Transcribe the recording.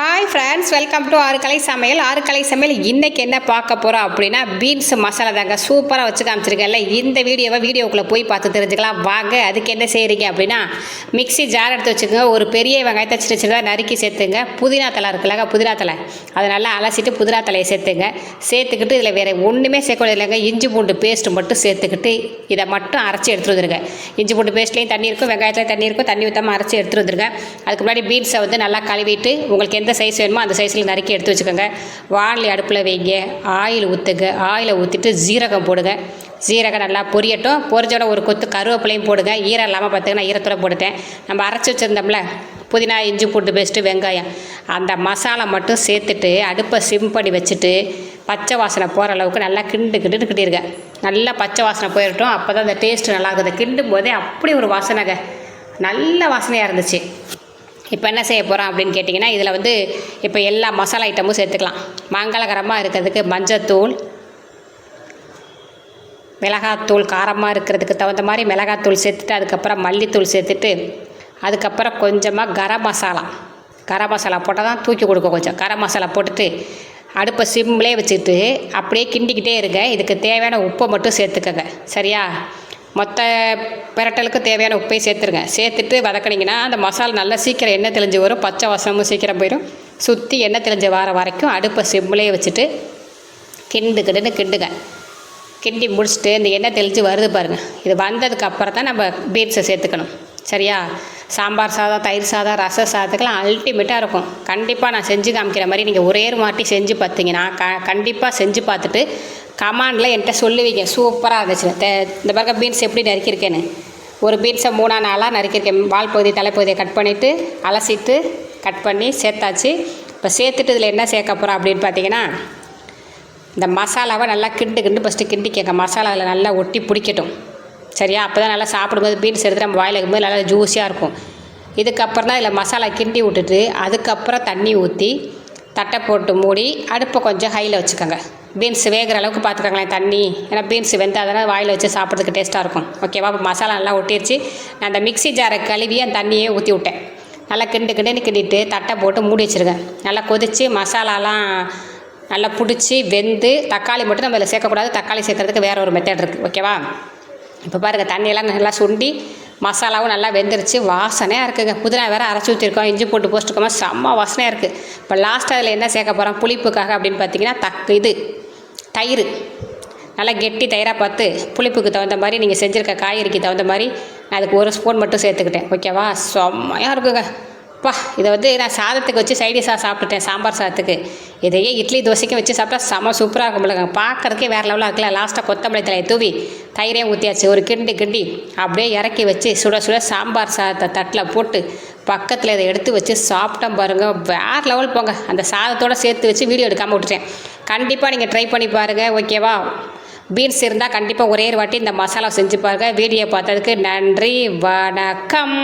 Hi friends welcome to ஆறு கலை சமையல். ஆறு கலை சமையல் இன்றைக்கி என்ன பார்க்க போகிறோம் அப்படின்னா பீன்ஸ் மசாலா தாங்க. சூப்பராக வச்சு காமிச்சிருக்கேன்ல. இந்த வீடியோவை வீடியோக்குள்ளே போய் பார்த்து தெரிஞ்சுக்கலாம். வாங்க அதுக்கு என்ன செய்கிறீங்க அப்படின்னா மிக்ஸி ஜார் எடுத்து வச்சுக்கோங்க. ஒரு பெரிய வெங்காயத்தை சின்ன சின்னதாக நறுக்கி சேர்த்துங்க. புதினா தலை இருக்குல்லங்க புதினா தலை அதை நல்லா அலசிட்டு புதினா தலையை சேர்த்துங்க. சேர்த்துக்கிட்டு இதில் வேறு ஒன்றுமே சேர்க்கக்கூடாது இல்லைங்க. இஞ்சி பூண்டு பேஸ்ட்டு மட்டும் சேர்த்துக்கிட்டு இதை மட்டும் அரைச்சி எடுத்துகிட்டு வந்துருங்க. இஞ்சி பூண்டு பேஸ்ட்லேயும் தண்ணி இருக்கும் வெங்காயத்துலேயும் தண்ணி இருக்கும். தண்ணி ஊற்றாமல் அரைச்சி எடுத்துகிட்டு வந்துருங்க. அதுக்கு முன்னாடி பீன்ஸை வந்து நல்லா கழுவிட்டு உங்களுக்கு எந்த சைஸ் வேணுமோ அந்த சைஸில் நறுக்கி எடுத்து வச்சுக்கோங்க. வானலி அடுப்பில் வைங்க. ஆயில் ஊற்றுங்க ஆயிலை ஊற்றிட்டு ஜீரகம் போடுங்க. ஜீரகம் நல்லா பொரியட்டும். பொரிஞ்சோட ஒரு கொத்து கருவேப்பிலையும் போடுங்க. ஈரம் இல்லாமல் பார்த்துங்கன்னா ஈரத்தோட போட்டுட்டேன். நம்ம அரைச்சி வச்சுருந்தோம்ல புதினா இஞ்சி பூண்டு பேஸ்ட்டு வெங்காயம். அந்த மசாலா மட்டும் சேர்த்துட்டு அடுப்பை சிம் பண்ணி வச்சுட்டு பச்சை வாசனை போகிற அளவுக்கு நல்லா கிண்டு கிண்டு கிட்டிருங்க நல்லா பச்சை வாசனை போயிடட்டும் அப்போ தான் அந்த டேஸ்ட்டு நல்லா இருக்குது. கிண்டும் போதே அப்படி ஒரு வாசனைங்க. நல்ல வாசனையாக இருந்துச்சு. இப்போ என்ன செய்ய போகிறோம் அப்படின்னு கேட்டிங்கன்னா இதில் வந்து இப்போ எல்லா மசாலா ஐட்டமும் சேர்த்துக்கலாம். மங்களகரமாக இருக்கிறதுக்கு மஞ்சத்தூள் மிளகாத்தூள் காரமாக இருக்கிறதுக்கு தகுந்த மாதிரி மிளகாத்தூள் சேர்த்துட்டு அதுக்கப்புறம் மல்லித்தூள் சேர்த்துட்டு அதுக்கப்புறம் கொஞ்சமாக கரம் மசாலா. கரம் மசாலா போட்டால் தான் தூக்கி கொடுக்கும் கொஞ்சம். கரம் மசாலா போட்டுட்டு அடுப்பை சிம்லேயே வச்சுட்டு அப்படியே கிண்டிக்கிட்டே இருங்க. இதுக்கு தேவையான உப்பை மட்டும் சேர்த்துக்கங்க. சரியா? மொத்த பிரட்டலுக்கு தேவையான உப்பை சேர்த்துருங்க. சேர்த்துட்டு வதக்கினீங்கன்னா அந்த மசாலா நல்லா சீக்கிரம் எண்ணெய் தெளிஞ்சு வரும். பச்சை வசனமும் சீக்கிரம் போயிடும் சுற்றி எண்ணெய் தெளிஞ்சு வர வரைக்கும் அடுப்பை சிம்லேயே வச்சுட்டு கிண்டு கிண்டுன்னு கிண்டுங்க. கிண்டி முடிச்சுட்டு இந்த எண்ணெய் தெளித்து வருது பாருங்கள் இது வந்ததுக்கு அப்புறம் தான் நம்ம பீட்ஸை சேர்த்துக்கணும். சரியா? சாம்பார் சாதம் தயிர் சாதம் ரச சாதத்துக்கெல்லாம் அல்டிமேட்டாக இருக்கும். கண்டிப்பாக நான் செஞ்சு காமிக்கிற மாதிரி நீங்கள் ஒரே ஒரு மாட்டி செஞ்சு பார்த்தீங்கன்னா க கண்டிப்பாக செஞ்சு பார்த்துட்டு கமாண்டில் என்கிட்ட சொல்லுவீங்க. சூப்பராக இருந்துச்சு தே இந்த பாருங்க பீன்ஸ் எப்படி நறுக்கியிருக்கேன்னு. ஒரு பீன்ஸை மூணா நாளாக நறுக்கியிருக்கேன். வால் பகுதி தலைப்பகுதியை கட் பண்ணிவிட்டு அலசிட்டு கட் பண்ணி சேர்த்தாச்சு. இப்போ சேர்த்துட்டு இதில் என்ன சேர்க்க போகிறோம் அப்படின்னு பார்த்தீங்கன்னா இந்த மசாலாவை நல்லா கிண்டு கிண்டு ஃபஸ்ட்டு கிண்டிக்கங்க மசாலா அதில் நல்லா ஒட்டி பிடிக்கட்டும். சரியா? அப்போ தான் நல்லா சாப்பிடும்போது பீன்ஸ் எடுத்து நம்ம வாயில் வைக்கும்போது நல்லா ஜூஸியாக இருக்கும். இதுக்கப்புறம் தான் இதில் மசாலா கிண்டி விட்டுட்டு அதுக்கப்புறம் தண்ணி ஊற்றி தட்டை போட்டு மூடி அடுப்பை கொஞ்சம் ஹையில் வச்சுக்கோங்க. பீன்ஸ் வேகிற அளவுக்கு பார்த்துக்கோங்களேன் தண்ணி. ஏன்னா பீன்ஸ் வெந்தாதானே வாயில் வச்சு சாப்பிட்றதுக்கு டேஸ்ட்டாக இருக்கும். ஓகேவா இப்போ மசாலா நல்லா ஒட்டிடுச்சு நான் அந்த மிக்ஸி ஜாரை கழுவி அந்த தண்ணியே ஊற்றி விட்டேன். நல்லா கிண்டு கிண்டுன்னு கிண்டிட்டு தட்டை போட்டு மூடி வச்சுருக்கேன் நல்லா கொதித்து மசாலாலாம் நல்லா பிடிச்சி வெந்து தக்காளி மட்டும் நம்ம இதில் சேர்க்கக்கூடாது. தக்காளி சேர்க்கறதுக்கு வேறு ஒரு மெத்தட் இருக்குது ஓகேவா இப்போ பாருங்கள் தண்ணியெல்லாம் நல்லா சுண்டி மசாலாவும் நல்லா வெந்துருச்சு. வாசனையாக இருக்குங்க. புதினா வேறு அரைச்சி ஊற்றிருக்கோம் இஞ்சி போட்டு போஸ்ட்டுக்கோமா செம்ம வாசனையாக இருக்குது இப்போ லாஸ்ட் அதில் என்ன சேர்க்க போகிறோம் புளிப்புக்காக அப்படின்னு பார்த்தீங்கன்னா தக் இது தயிர். நல்லா கெட்டி தயிராக பார்த்து புளிப்புக்கு தகுந்த மாதிரி நீங்கள் செஞ்சுருக்க காய்கறிக்கு தகுந்த மாதிரி நான் அதுக்கு ஒரு ஸ்பூன் மட்டும் சேர்த்துக்கிட்டேன். ஓகேவா செம்மையாக இருக்குங்க. பா இதை வந்து நான் சாதத்துக்கு வச்சு சைடிஷாக சாப்பிட்டுட்டேன். சாம்பார் சாதத்துக்கு. இதையே இட்லி தோசைக்கும் வச்சு சாப்பிட்டா செம சூப்பராக இருக்கும் இல்லைங்க பார்க்கறதுக்கே வேறு லெவலாக இருக்குல்ல. லாஸ்ட்டாக கொத்தமல்லி தலையை தூவி தயிரையும் ஊற்றியாச்சு ஒரு கிண்டி கிண்டி அப்படியே இறக்கி வச்சு சுட சுட சாம்பார் சாதத்தை தட்டில் போட்டு பக்கத்தில் இதை எடுத்து வச்சு சாப்பிட்டோம் பாருங்கள் வேறு லெவல் போங்க. அந்த சாதத்தோடு சேர்த்து வச்சு வீடியோ எடுக்காமல் விட்டுட்டேன். கண்டிப்பாக நீங்கள் ட்ரை பண்ணி பாருங்கள் ஓகேவா பீன்ஸ் இருந்தால் கண்டிப்பாக ஒரே ஒரு வாட்டி இந்த மசாலா செஞ்சு பாருங்கள் வீடியோ பார்த்ததுக்கு நன்றி. வணக்கம்.